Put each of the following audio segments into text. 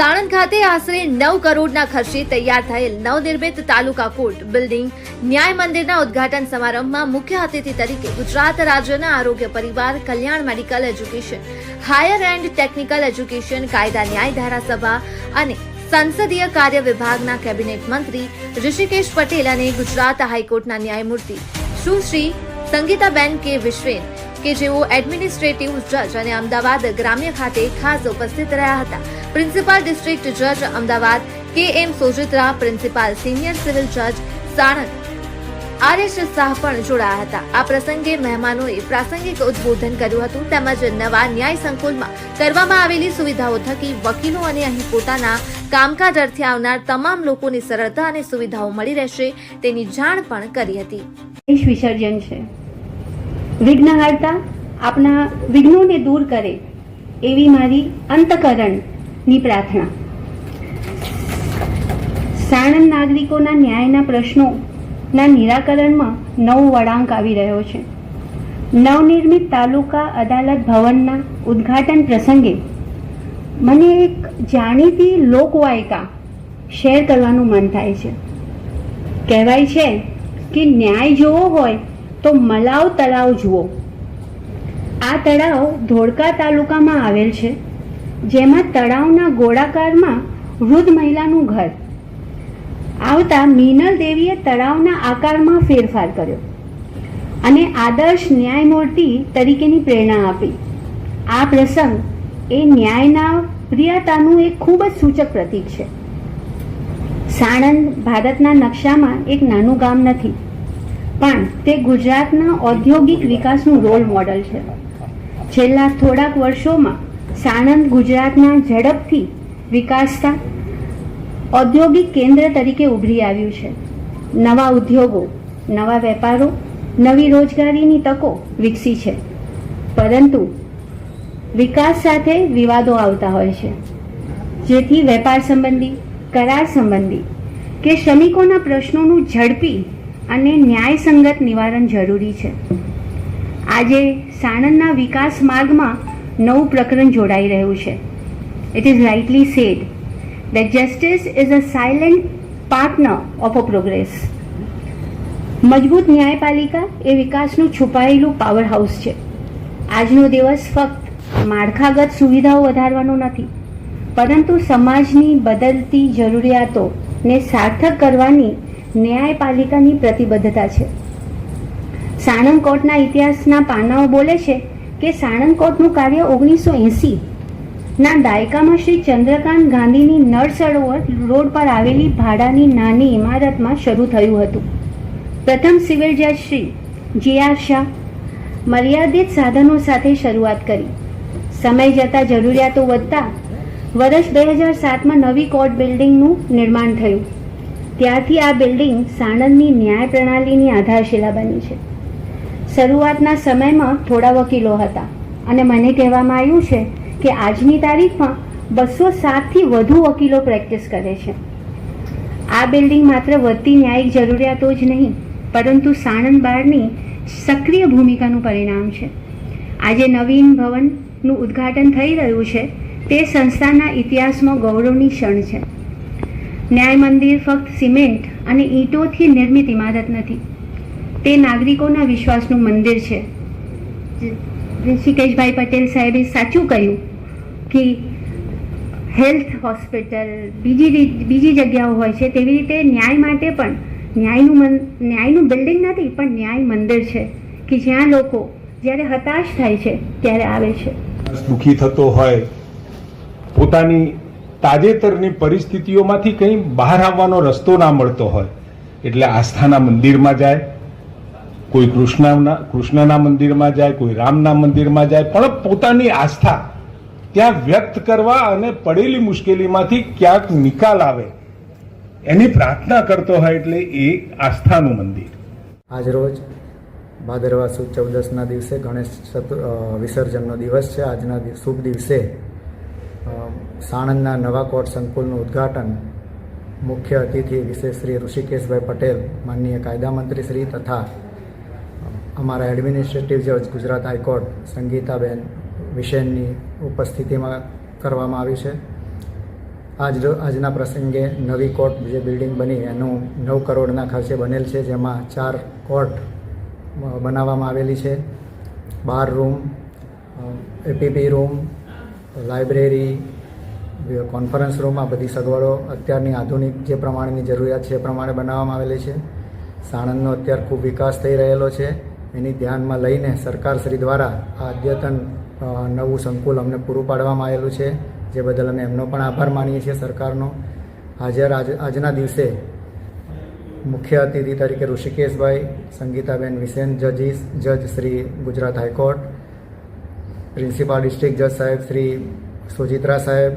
સાણંદ ખાતે આશરે નવ કરોડના ખર્ચે તૈયાર થયેલ નવનિર્મિત તાલુકા કોર્ટ બિલ્ડિંગ ન્યાય મંદિરના ઉદ્ઘાટન સમારંભમાં મુખ્ય અતિથિ તરીકે ગુજરાત રાજ્યના આરોગ્ય પરિવાર, કલ્યાણ medical education, higher and technical education, કાયદા ન્યાય ધારાસભા અને સંસદીય કાર્ય વિભાગના કેબિનેટ મંત્રી ઋષિકેશ પટેલ અને ગુજરાત હાઈકોર્ટના ન્યાયમૂર્તિ સુશ્રી સંગીતાબેન કે વિશ્વેન કે જેઓ એડમિનિસ્ટ્રેટિવ જજ અને અમદાવાદ ગ્રામ્ય ખાતે ખાસ ઉપસ્થિત રહ્યા હતા. પ્રિન્સિપાલ ડિસ્ટ્રિક્ટ જજ અમદાવાદ કે એમ સોજિત્રા પ્રિન્સિપાલ સિનિયર સિવિલ જજ સાણંદ આર્યશ શાહ પણ જોડાયા હતા. આ પ્રસંગે મહેમાનોએ પ્રાસંગિક ઉદબોધન કર્યું હતું તેમજ નવા ન્યાય સંકુલમાં કરવામાં આવેલી સુવિધાઓ થકી વકીલો અને અહીં પોતાના કામકાજ અર્થે આવનાર તમામ લોકોની સરળતા અને સુવિધાઓ મળી રહેશે તેની જાણ પણ કરી હતી. વિસર્જન છે. વિઘ્નહર્તા આપના વિઘ્નોને દૂર કરે એવી મારી અંતકરણની પ્રાર્થના. સાણંદ નાગરિકોના ન્યાયના પ્રશ્નોના નિરાકરણમાં નવો વળાંક આવી રહ્યો છે. નવનિર્મિત તાલુકા અદાલત ભવનના ઉદ્ઘાટન પ્રસંગે મને એક જાણીતી લોકવાયકા શેર કરવાનું મન થાય છે. કહેવાય છે કે ન્યાય જોવો હોય તો મલાવ તળાવ જુઓ. આ તળાવ ધોળકા તાલુકામાં આવેલ છે, જેમાં તળાવના ગોળાકારમાં વૃદ્ધ મહિલાનું ઘર. આવતા મીનલ દેવીએ તળાવના આકારમાં ફેરફાર કર્યો અને આદર્શ ન્યાયમૂર્તિ તરીકેની પ્રેરણા આપી. આ પ્રસંગ એ ન્યાયના પ્રિયતાનું એક ખૂબ જ સૂચક પ્રતીક છે. સાણંદ, ભારતના નકશામાં એક નાનું ગામ નથી. પણ તે ગુજરાતના ઔદ્યોગિક વિકાસનું રોલ મોડલ છે. છેલ્લા થોડાક વર્ષોમાં સાણંદ ગુજરાતના ઝડપથી વિકાસતા ઔદ્યોગિક કેન્દ્ર તરીકે ઉભરી આવ્યું છે. નવા ઉદ્યોગો, નવા વેપારો, નવી રોજગારીની તકો વિકસી છે. પરંતુ વિકાસ સાથે વિવાદો આવતા હોય છે. જેથી વેપાર સંબંધી, કરાર સંબંધી કે શ્રમિકોના પ્રશ્નોનું ઝડપી અને ન્યાયસંગત નિવારણ જરૂરી છે. આજે સાણંદના વિકાસ માર્ગમાં નવું પ્રકરણ જોડાઈ રહ્યું છે. It is rightly said that justice is a silent partner of a progress. મજબૂત ન્યાયપાલિકા એ વિકાસનું છુપાયેલું પાવર હાઉસ છે. આજનો દિવસ ફક્ત માળખાગત સુવિધાઓ વધારવાનો નથી, પરંતુ સમાજની બદલતી જરૂરિયાતોને સાર્થક કરવાની ન્યાયપાલિકાની પ્રતિબદ્ધતા છે. સાણંદ કોર્ટના ઇતિહાસના પાનાઓ બોલે છે કે સાણંદ કોર્ટનું કાર્ય ઓગણીસો એંસી ના દાયકામાં શ્રી ચંદ્રકાંત ગાંધીની નળ સરોવર રોડ પર આવેલી ભાડાની નાની ઇમારતમાં શરૂ થયું હતું. પ્રથમ સિવિલ જજ શ્રી જે આર શાહ મર્યાદિત સાધનો સાથે શરૂઆત કરી. સમય જતાં જરૂરિયાતો વધતા વર્ષ બે હજાર સાતમાં નવી કોર્ટ બિલ્ડિંગનું નિર્માણ થયું. ત્યારથી આ બિલ્ડિંગ સાણંદની ન્યાય પ્રણાલીની આધારશિલા બની છે. શરૂઆતના સમયમાં થોડા વકીલો હતા અને મને કહેવામાં આવ્યું છે કે આજની તારીખમાં બસો સાતથી વધુ વકીલો પ્રેક્ટિસ કરે છે. આ બિલ્ડિંગ માત્ર વધતી ન્યાયિક જરૂરિયાતો જ નહીં, પરંતુ સાણંદ બારની સક્રિય ભૂમિકાનું પરિણામ છે. આજે નવીન ભવનનું ઉદ્ઘાટન થઈ રહ્યું છે તે સંસ્થાના ઇતિહાસમાં ગૌરવની ક્ષણ છે. ન્યાય મંદિર ફક્ત સિમેન્ટ અને ઈંટોથી નિર્મિત ઇમારત નથી. તે નાગરિકોના વિશ્વાસનું મંદિર છે. ઋષિકેશભાઈ પટેલ સાહેબે સાચું કહ્યું કે હેલ્થ હોસ્પિટલ બીજી બીજી જગ્યાઓ હોય છે તેવી રીતે ન્યાય માટે પણ ન્યાયનું મન, ન્યાયનું બિલ્ડિંગ નથી, પણ ન્યાય મંદિર છે કે જ્યાં લોકો જ્યારે હતાશ થાય છે, ત્યારે આવે છે. દુઃખી થતો હોય, પોતાની તાજેતરની પરિસ્થિતિઓમાંથી કંઈ બહાર આવવાનો રસ્તો ના મળતો હોય. એટલે આસ્થાના મંદિરમાં જાય, કોઈ કૃષ્ણના કૃષ્ણના મંદિરમાં જાય, કોઈ રામના મંદિરમાં જાય, પણ પોતાની આસ્થા ત્યાં વ્યક્ત કરવા અને પડેલી મુશ્કેલીમાંથી ક્યાંક નિકાલ આવે, એની પ્રાર્થના કરતો હોય એટલે એ આસ્થાનું મંદિર. આજરોજ ભાદરવા સુદ ચૌદસના દિવસે ગણેશ વિસર્જનનો દિવસ છે. આજના શુભ દિવસે સાણંદના નવા કોર્ટ સંકુલનું ઉદ્ઘાટન મુખ્ય અતિથિ વિશેષ શ્રી ઋષિકેશભાઈ પટેલ, માનનીય કાયદા મંત્રી શ્રી તથા અમારા એડમિનિસ્ટ્રેટિવ જજ ગુજરાત હાઈકોર્ટ સંગીતાબેન વિશેનની ઉપસ્થિતિમાં કરવામાં આવી છે. આજ આજના પ્રસંગે નવી કોર્ટ જે બિલ્ડિંગ બની એનું નવ કરોડના ખર્ચે બનેલ છે, જેમાં ચાર કોર્ટ બનાવવામાં આવેલી છે. Bar room APP room library conference room આ બધી સગવડો અત્યારની આધુનિક જે પ્રમાણેની જરૂરિયાત છે એ પ્રમાણે બનાવવામાં આવેલી છે. સાણંદનો અત્યારે ખૂબ વિકાસ થઈ રહેલો છે. એની ધ્યાનમાં લઈને સરકારશ્રી દ્વારા આ અદ્યતન નવું સંકુલ અમને પૂરું પાડવામાં આવેલું છે. જે બદલ અમે એમનો પણ આભાર માનીએ છીએ સરકારનો. હાજર આજ, આજના દિવસે મુખ્ય અતિથિ તરીકે ઋષિકેશભાઈ, સંગીતાબેન વિસેન જજીસ, જજ Shri Gujarat high court principal district જજ સાહેબ શ્રી સુજિત્રા સાહેબ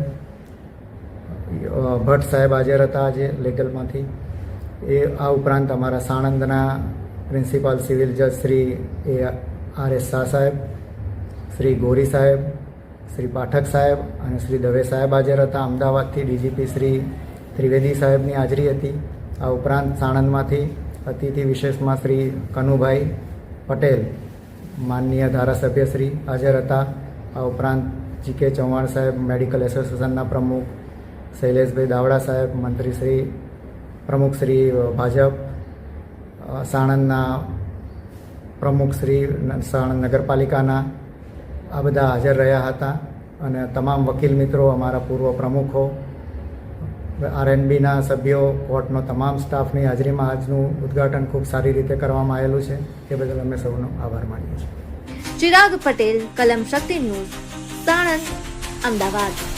ભટ્ટ સાહેબ હાજર હતા આજે લીગલમાંથી. એ આ ઉપરાંત અમારા સાણંદના પ્રિન્સિપાલ સિવિલ જજ Shri A R S Shah સાહેબ, શ્રી ગોરી સાહેબ, શ્રી પાઠક સાહેબ અને શ્રી દવે સાહેબ હાજર હતા. અમદાવાદથી ડીજીપી શ્રી ત્રિવેદી સાહેબની હાજરી હતી. આ ઉપરાંત સાણંદમાંથી અતિથિ વિશેષમાં શ્રી કનુભાઈ પટેલ માનનીય ધારાસભ્ય શ્રી હાજર હતા. આ ઉપરાંત જી કે ચૌહાણ સાહેબ, મેડિકલ એસોસિએશનના પ્રમુખ શૈલેષભાઈ દાવડા સાહેબ, મંત્રી શ્રી, પ્રમુખ શ્રી ભાજપ સાણંદના પ્રમુખ શ્રી સાણંદ નગરપાલિકાના આ બધા હાજર રહ્યા હતા. અને તમામ વકીલ મિત્રો, અમારા પૂર્વ પ્રમુખો આરએનબીના સભ્યો કોર્ટનો તમામ સ્ટાફની હાજરીમાં આજનું ઉદ્ઘાટન ખૂબ સારી રીતે કરવામાં આવેલું છે. એ બદલ અમે સૌનો આભાર માનીએ છીએ. ચિરાગ પટેલ, કલમ શક્તિ ન્યૂઝ, સાણંદ, અમદાવાદ.